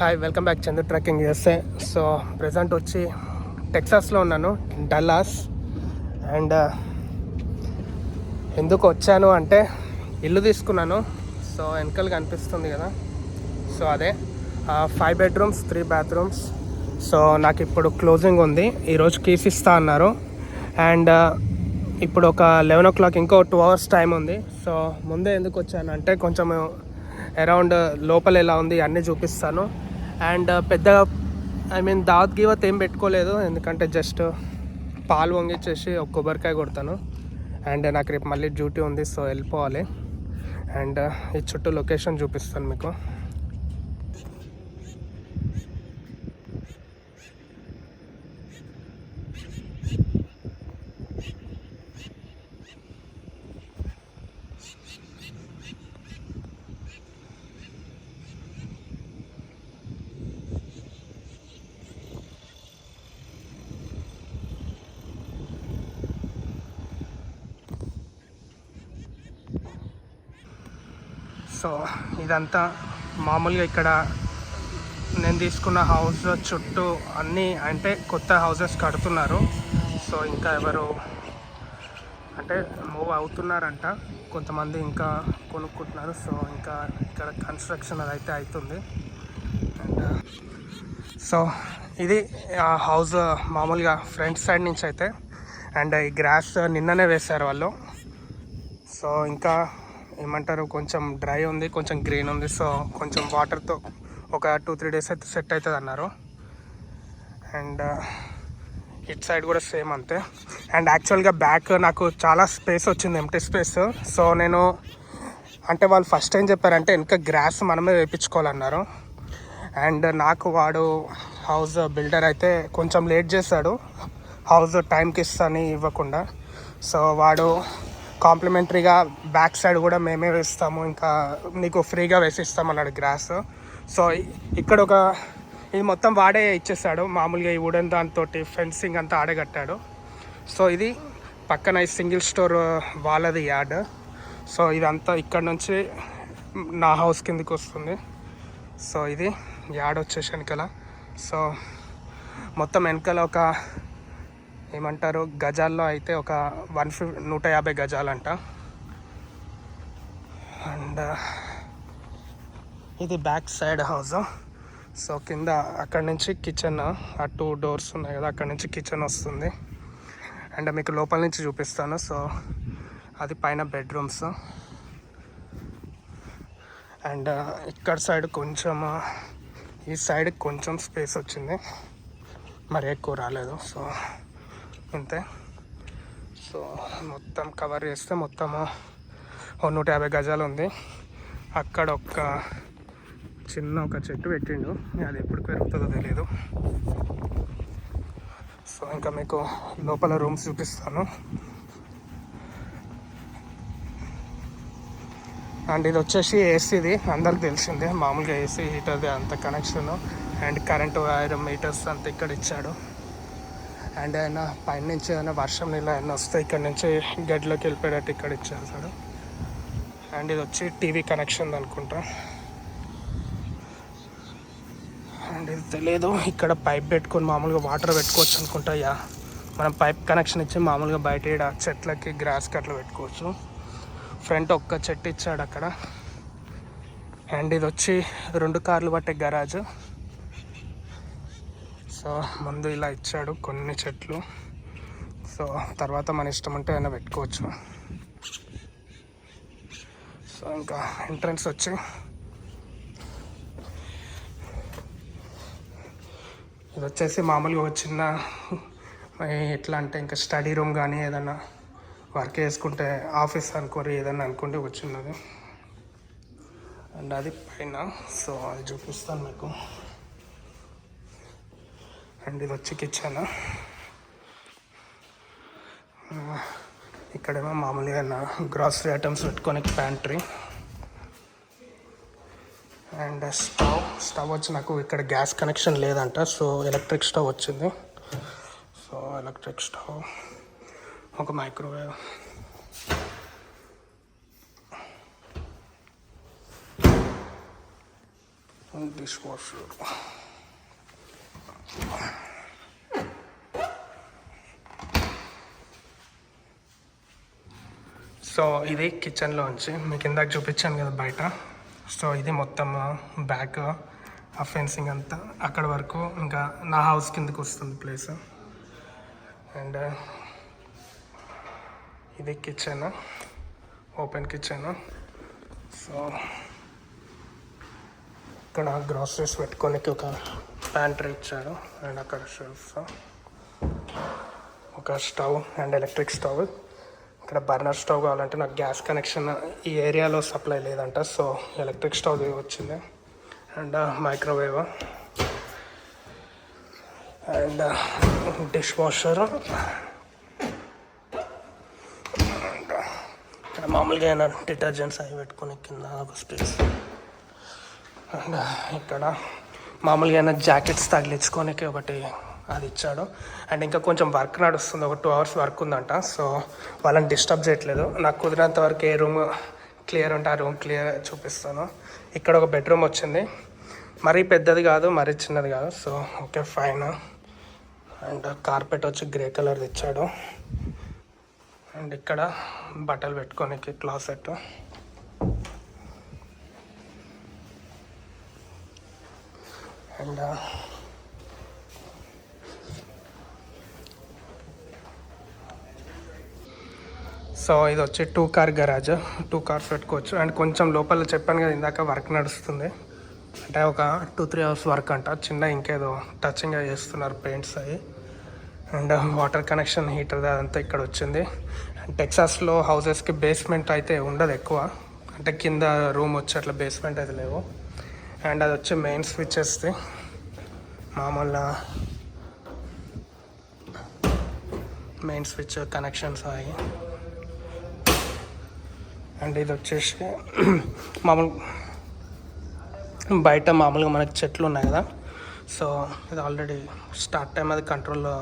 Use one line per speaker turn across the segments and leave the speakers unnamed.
Hi welcome back Chandu trekking చేస్తే so present వచ్చి టెక్సాస్లో ఉన్నాను డల్లాస్ అండ్ uh, ఎందుకు వచ్చాను అంటే ఇల్లు తీసుకున్నాను. సో వెనకలు కనిపిస్తుంది కదా. సో అదే. Five bedrooms three bathrooms so నాకు ఇప్పుడు క్లోజింగ్ ఉంది. ఈరోజు కీస్ ఇస్తా అన్నారు. అండ్ uh, ఇప్పుడు ఒక లెవెన్ ఓ క్లాక్ ఇంకో టూ అవర్స్ టైం ఉంది. సో ముందే ఎందుకు వచ్చాను అంటే కొంచెం అరౌండ్ లోపల ఎలా ఉంది అన్నీ చూపిస్తాను. అండ్ uh, పెద్దగా ఐ మీన్ దావత్ గీవత్ ఏం పెట్టుకోలేదు. ఎందుకంటే జస్ట్ పాలు వంగిచ్చేసి ఒక కొబ్బరికాయ కొడతాను. అండ్ నాకు రేపు మళ్ళీ డ్యూటీ ఉంది సో వెళ్ళిపోవాలి. అండ్ uh, ఈ చుట్టూ లొకేషన్ చూపిస్తాను మీకు. సో ఇదంతా మామూలుగా ఇక్కడ నేను తీసుకున్న హౌస్ చుట్టూ అన్నీ అంటే కొత్త హౌసెస్ కడుతున్నారు. సో ఇంకా ఎవరు అంటే మూవ్ అవుతున్నారంట. కొంతమంది ఇంకా కొనుక్కుంటున్నారు. సో ఇంకా ఇక్కడ కన్స్ట్రక్షన్ అది అయితే అవుతుంది అండ్ సో ఇది ఆ హౌస్ మామూలుగా ఫ్రంట్ సైడ్ నుంచి అయితే. అండ్ ఈ గ్రాస్ నిన్ననే వేశారు వాళ్ళు. సో ఇంకా ఏమంటారు కొంచెం డ్రై ఉంది కొంచెం గ్రీన్ ఉంది సో కొంచెం వాటర్తో ఒక టూ త్రీ డేస్ అయితే సెట్ అవుతుంది అన్నారు. అండ్ ఇట్ సైడ్ కూడా సేమ్ అంతే. అండ్ యాక్చువల్గా బ్యాక్ నాకు చాలా స్పేస్ వచ్చింది ఎంటీ స్పేస్ సో నేను అంటే వాళ్ళు ఫస్ట్ ఏం చెప్పారంటే వెనుక గ్రాస్ మనమే వేయించుకోవాలన్నారు. అండ్ నాకు వాడు హౌస్ బిల్డర్ అయితే కొంచెం లేట్ చేశాడు హౌస్ టైంకి ఇస్తాను ఇవ్వకుండా. సో వాడు కాంప్లిమెంటరీగా బ్యాక్ సైడ్ కూడా మేమే వేస్తాము. ఇంకా నీకు ఫ్రీగా వేసిస్తాం అన్నాడు గ్రాస్. సో ఇక్కడ ఒక ఇది మొత్తం వాడే ఇచ్చేసాడు. మామూలుగా ఈ వుడెన్ దాంతో ఫెన్సింగ్ అంతా ఆడే కట్టాడు సో ఇది పక్కన ఈ సింగిల్ స్టోర్ వాళ్ళది యార్డ్ సో ఇదంతా ఇక్కడ నుంచి నా హౌస్ కిందకి వస్తుంది. సో ఇది యాడ్ వచ్చేసి వెనకాల సో మొత్తం వెనకాల ఒక ఏమంటారు? గజాల్లో అయితే ఒక వన్ ఫిఫ్ నూట యాభై గజాలంట. అండ్ ఇది బ్యాక్ సైడ్ హౌస్ సో కింద అక్కడ నుంచి కిచెన్ ఆ టూ డోర్స్ ఉన్నాయి కదా అక్కడ నుంచి కిచెన్ వస్తుంది. అండ్ మీకు లోపల నుంచి చూపిస్తాను. సో అది పైన బెడ్రూమ్స్. అండ్ ఇక్కడ సైడ్ కొంచెం ఈ సైడ్ కొంచెం స్పేస్ వచ్చింది. మరి ఎక్కువ రాలేదు. సో అంతే సో మొత్తం కవర్ చేస్తే మొత్తము ఓ నూట యాభై గజాలు ఉంది. అక్కడ ఒక చిన్న ఒక చెట్టు పెట్టిండు. అది ఎప్పుడు పెరుగుతుందో తెలియదు సో ఇంకా మీకు లోపల రూమ్స్ చూపిస్తాను. అండ్ ఇది వచ్చేసి ఏసీది అందరికి తెలిసిందే. మామూలుగా ఏసీ హీటర్ది అంత connection and current wire meters అంత ఇక్కడ ఇచ్చాడు. అండ్ ఆయన పైన నుంచి ఏదైనా వర్షం నీళ్ళు అయినా వస్తే ఇక్కడ నుంచి గడ్లోకి వెళ్ళిపోయేటట్టు ఇక్కడ ఇచ్చేస్తాడు అండ్ ఇది వచ్చి టీవీ కనెక్షన్ అనుకుంటా. అండ్ ఇది తెలియదు ఇక్కడ పైప్ పెట్టుకొని మామూలుగా వాటర్ పెట్టుకోవచ్చు అనుకుంటా యా. మనం పైప్ కనెక్షన్ ఇచ్చి మామూలుగా బయట ఈడ చెట్లకి గ్రాస్ కట్లు పెట్టుకోవచ్చు. ఫ్రంట్ ఒక్క చెట్టు ఇచ్చాడు అక్కడ. అండ్ ఇది వచ్చి రెండు కార్లు పట్టే గరాజు. సో ముందు ఇలా ఇచ్చాడు కొన్ని చెట్లు. సో తర్వాత మన ఇష్టం ఉంటే అయినా పెట్టుకోవచ్చు. సో ఇంకా ఎంట్రన్స్ వచ్చి ఇది వచ్చేసి మామూలుగా ఒక చిన్న ఎట్లా అంటే ఇంకా స్టడీ రూమ్ కానీ ఏదన్నా వర్క్ చేసుకుంటే ఆఫీస్ అనుకోరి ఏదన్నా అనుకుంటే వచ్చినది అండ్ అది పైన. సో అది చూపిస్తాను మీకు. అండ్ ఇది వచ్చి కిచెన్. ఇక్కడేమో మామూలుగా నా గ్రాసరీ ఐటమ్స్ పెట్టుకొని ప్యాంట్రీ అండ్ స్టవ్ స్టవ్ వచ్చి నాకు ఇక్కడ గ్యాస్ కనెక్షన్ లేదంట సో ఎలక్ట్రిక్ స్టవ్ వచ్చింది. సో ఎలక్ట్రిక్ స్టవ్ ఒక మైక్రోవేవ్ డిష్ వాషర్ సో ఇది కిచెన్లోంచి మీకు ఇందాక చూపించాను కదా బయట. సో ఇది మొత్తం బ్యాక్ ఆ ఫెన్సింగ్ అంతా. అక్కడ వరకు ఇంకా నా హౌస్ కిందకు వస్తుంది ప్లేస్ అండ్ ఇది కిచెన్ ఓపెన్ కిచెన్ సో ఇక్కడ గ్రాసరీస్ పెట్టుకోనికి ఒక ప్యాంట్రీ ఇచ్చాడు అండ్ అక్కడ షెల్ఫ్. ఒక స్టవ్ అండ్ ఎలక్ట్రిక్ స్టవ్. ఇక్కడ బర్నర్ స్టవ్ కావాలంటే నాకు గ్యాస్ కనెక్షన్ ఈ ఏరియాలో సప్లై లేదంట సో ఎలక్ట్రిక్ స్టవ్ వచ్చింది. And microwave. And dish washer. ఇక్కడ మామూలుగా అయినా డిటర్జెంట్స్ అవి పెట్టుకుని కింద ఒక స్పేస్. అండ్ ఇక్కడ మామూలుగా అయినా జాకెట్స్ తగిలించుకోనికి ఒకటి అది ఇచ్చాడు. అండ్ ఇంకా కొంచెం వర్క్ నడుస్తుంది ఒక టూ అవర్స్ వర్క్ ఉందంట. సో వాళ్ళని డిస్టర్బ్ చేయట్లేదు. నాకు కుదిరినంత వరకు ఏ రూమ్ క్లియర్ ఉంటే ఆ రూమ్ క్లియర్ చూపిస్తాను. ఇక్కడ ఒక బెడ్రూమ్ వచ్చింది. మరీ పెద్దది కాదు మరీ చిన్నది కాదు. So okay fine. And carpet వచ్చి గ్రే కలర్ ఇచ్చాడు. అండ్ ఇక్కడ బట్టలు పెట్టుకోనికి క్లాసెట్. అండ్ సో uh, ఇది వచ్చి two car garage two cars పెట్టుకోవచ్చు అండ్ కొంచెం లోపల చెప్పాను కదా ఇందాక వర్క్ నడుస్తుంది. అంటే ఒక టూ త్రీ అవర్స్ వర్క్ అంట. చిన్న ఇంకేదో టచింగ్ చేస్తున్నారు పెయింట్స్ అవి. అండ్ వాటర్ కనెక్షన్ హీటర్ అదంతా ఇక్కడ వచ్చింది. అండ్ టెక్సాస్లో హౌసెస్కి బేస్మెంట్ అయితే ఉండదు ఎక్కువ. అంటే కింద రూమ్ వచ్చి అట్లా బేస్మెంట్ అయితే లేవు. అండ్ అది వచ్చి మెయిన్ స్విచ్చెస్ది మామూలు మెయిన్ స్విచ్ కనెక్షన్స్ అవి అండ్ ఇది వచ్చేసి మామూలు బయట మామూలుగా మనకి చెట్లు ఉన్నాయి కదా. సో ఇది ఆల్రెడీ స్టార్ట్ టైం అది కంట్రోల్లో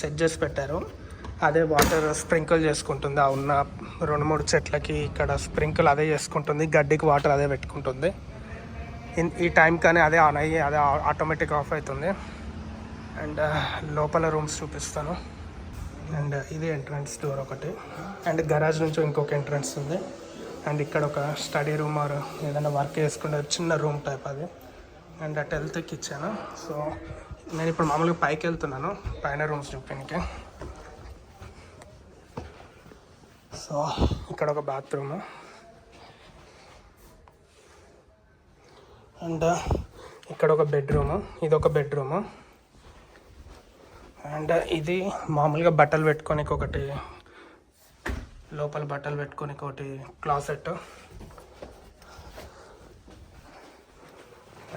సెట్ చేసి పెట్టారు. అదే వాటర్ స్ప్రింకిల్ చేసుకుంటుంది. ఆ ఉన్న రెండు మూడు చెట్లకి ఇక్కడ స్ప్రింకిల్ అదే చేసుకుంటుంది. గడ్డికి వాటర్ అదే పెట్టుకుంటుంది. ఈ టైం కానీ అదే ఆన్ అయ్యి అదే ఆటోమేటిక్ ఆఫ్ అవుతుంది అండ్ లోపల రూమ్స్ చూపిస్తాను. అండ్ uh, ఇది ఎంట్రన్స్ డోర్ ఒకటి. అండ్ గరాజ్ నుంచి ఇంకొక ఎంట్రన్స్ ఉంది. అండ్ ఇక్కడ ఒక స్టడీ రూమ్ ఆర్ ఏదైనా వర్క్ చేసుకునే చిన్న రూమ్ టైప్ అది. అండ్ అటు వెళ్తే కిచెన్ సో నేను ఇప్పుడు మామూలుగా పైకి వెళ్తున్నాను. పైన రూమ్స్ చూపించడానికి. సో ఇక్కడ ఒక బాత్రూమ్ అండ్ ఇక్కడ ఒక బెడ్రూమ్ ఇది ఒక బెడ్రూమ్. అండ్ ఇది మామూలుగా బట్టలు పెట్టుకోనికి ఒకటి లోపల బట్టలు పెట్టుకోనికి ఒకటి క్లాసెట్.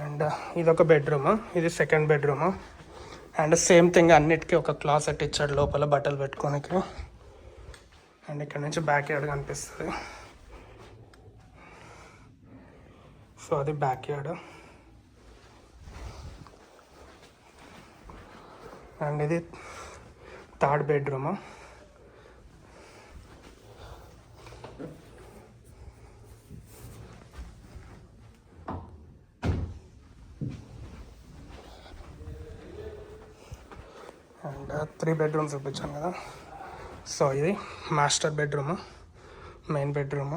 అండ్ ఇది ఒక బెడ్రూమ్ ఇది second bedroom. And same thing అన్నిటికీ ఒక క్లాసెట్ ఇచ్చాడు లోపల బట్టలు పెట్టుకోనికి. అండ్ ఇక్కడ నుంచి బ్యాక్ యార్డ్ కనిపిస్తుంది. సో అది బ్యాక్ యార్డ్ అండ్ ఇది third bedroom and three bedrooms చూపించాను కదా. సో ఇది master bedroom main bedroom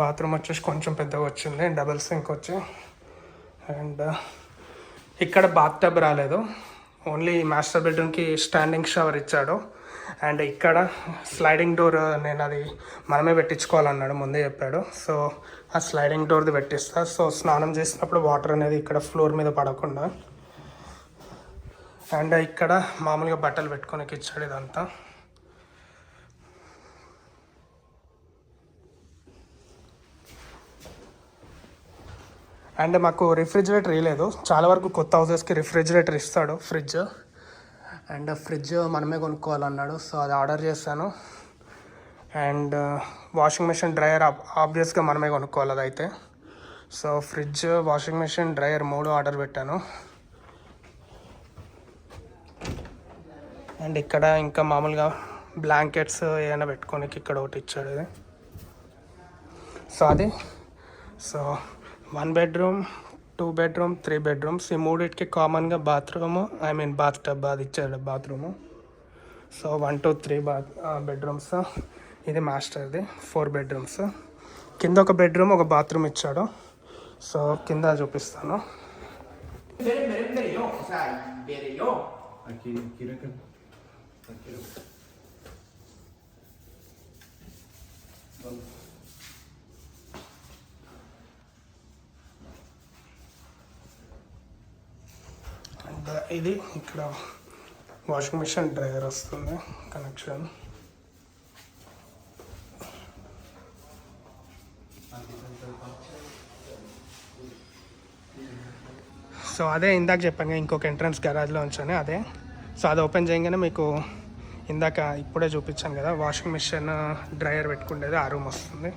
bathroom వచ్చేసి కొంచెం పెద్దగా వచ్చింది డబల్ సింక్ వచ్చి. అండ్ uh, ఇక్కడ బాత్ టబ్ రాలేదు. ఓన్లీ మాస్టర్ బెడ్రూమ్కి స్టాండింగ్ షవర్ ఇచ్చాడు. అండ్ ఇక్కడ స్లైడింగ్ డోర్ నేను అది మనమే పెట్టించుకోవాలన్నాడు ముందే చెప్పాడు. సో ఆ స్లైడింగ్ డోర్ది పెట్టిస్తా. సో స్నానం చేసినప్పుడు వాటర్ అనేది ఇక్కడ ఫ్లోర్ మీద పడకుండా. అండ్ ఇక్కడ మామూలుగా బట్టలు పెట్టుకోనికి ఇచ్చాడు ఇదంతా. అండ్ మాకు రిఫ్రిజిరేటర్ ఇవ్వలేదు చాలా వరకు కొత్త హౌసెస్కి రిఫ్రిజిరేటర్ ఇస్తాడు ఫ్రిడ్జ్. అండ్ ఫ్రిడ్జ్ మనమే కొనుక్కోవాలన్నాడు. సో అది ఆర్డర్ చేశాను. And uh, washing machine dryer ఆబ్వియస్గా మనమే కొనుక్కోవాలి అదైతే. So fridge washing machine dryer మూడు ఆర్డర్ పెట్టాను. అండ్ ఇక్కడ ఇంకా మామూలుగా బ్లాంకెట్స్ ఏమైనా పెట్టుకోనికి ఇక్కడ ఒకటి ఇచ్చాడు ఇది. సో అది. So one bedroom two bedroom three bedrooms. ఈ మూడింటికి కామన్గా bathroom I mean bath tub అది ఇచ్చాడు bathroom. So one two three bath bedrooms. ఇది మాస్టర్ది ఫోర్ బెడ్రూమ్స్. కింద ఒక బెడ్రూమ్ ఒక బాత్రూమ్ ఇచ్చాడు. సో కింద చూపిస్తాను.
Thank
you. ఇది ఇక్కడ వాషింగ్ మిషన్ డ్రైయర్ వస్తుంది కనెక్షన్ సో అదే ఇందాక చెప్పాను ఇంకొక ఎంట్రన్స్ గరాజ్లో ఉంచాను అదే. సో అది ఓపెన్ చేయగానే మీకు ఇందాక ఇప్పుడే చూపించాను కదా వాషింగ్ మిషన్ డ్రైయర్ పెట్టుకునేది ఆ రూమ్ వస్తుంది.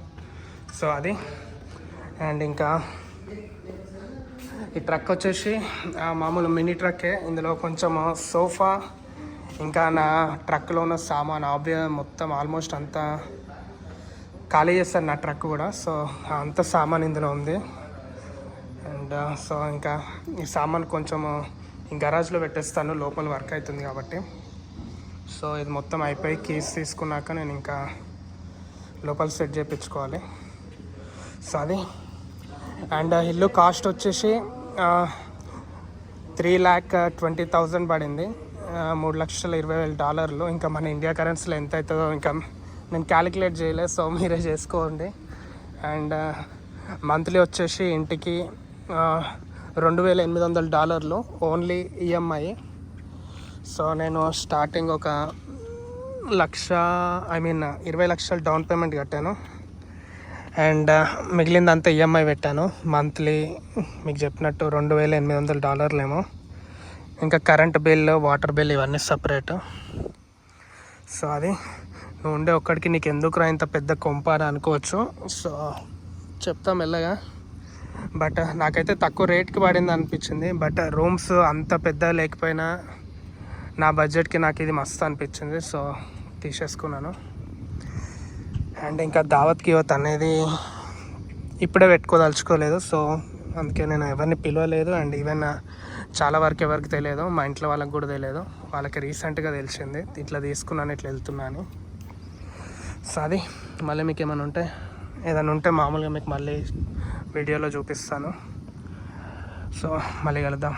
సో అది. అండ్ ఇంకా ఈ ట్రక్ వచ్చేసి మామూలు మినీ ట్రక్కే. ఇందులో కొంచెం సోఫా ఇంకా నా ట్రక్లో ఉన్న సామాన్ ఆబ్వియ మొత్తం ఆల్మోస్ట్ అంతా ఖాళీ చేస్తాను నా ట్రక్ కూడా. సో అంత సామాన్ ఇందులో ఉంది. అండ్ సో ఇంకా ఈ సామాన్ కొంచెము ఈ గరాజ్లో పెట్టేస్తాను. లోపల వర్క్ అవుతుంది కాబట్టి. సో ఇది మొత్తం అయిపోయి కీస్ తీసుకున్నాక నేను ఇంకా లోపల సెట్ చేయించుకోవాలి. సో అది. అండ్ ఇల్లు కాస్ట్ వచ్చేసి త్రీ ల్యాక్ ట్వంటీ థౌజండ్ పడింది. మూడు లక్షల ఇరవై వేల డాలర్లు. ఇంకా మన ఇండియా కరెన్సీలో ఎంత అవుతుందో ఇంకా నేను క్యాలిక్యులేట్ చేయలేదు సో మీరే చేసుకోండి. అండ్ మంత్లీ వచ్చేసి ఇంటికి రెండు వేల ఎనిమిది వందల డాలర్లు ఓన్లీ ఈఎంఐ. సో నేను స్టార్టింగ్ ఒక లక్ష ఐ మీన్ ఇరవై లక్షలు డౌన్ పేమెంట్ కట్టాను. అండ్ మిగిలిందంతా ఈఎంఐ పెట్టాను. మంత్లీ మీకు చెప్పినట్టు రెండు వేల ఎనిమిది వందల డాలర్లేమో. ఇంకా కరెంట్ బిల్ వాటర్ బిల్ ఇవన్నీ సపరేట్. సో అది నువ్వు ఉండే ఒక్కడికి నీకు ఎందుకు రా ఇంత పెద్ద కొంప అని అనుకోవచ్చు. సో చెప్తా మెల్లగా. బట్ నాకైతే తక్కువ రేట్కి పడింది అనిపించింది. బట్ రూమ్స్ అంత పెద్ద లేకపోయినా నా బడ్జెట్కి నాకు ఇది మస్తు అనిపించింది. సో తీసేసుకున్నాను. అండ్ ఇంకా దావత్ కివత్ అనేది ఇప్పుడే పెట్టుకోదలుచుకోలేదు. సో అందుకే నేను ఎవరిని పిలవలేదు. అండ్ ఈవెన్ చాలా వరకు ఎవరికి తెలియదు. మా ఇంట్లో వాళ్ళకి కూడా తెలియదు. వాళ్ళకి రీసెంట్గా తెలిసింది. ఇట్లా తీసుకున్నాను ఇట్లా వెళ్తున్నాను. సో అది. మళ్ళీ మీకు ఏమైనా ఉంటే ఏదైనా ఉంటే మామూలుగా మీకు మళ్ళీ వీడియోలో చూపిస్తాను. సో మళ్ళీ కలుద్దాం.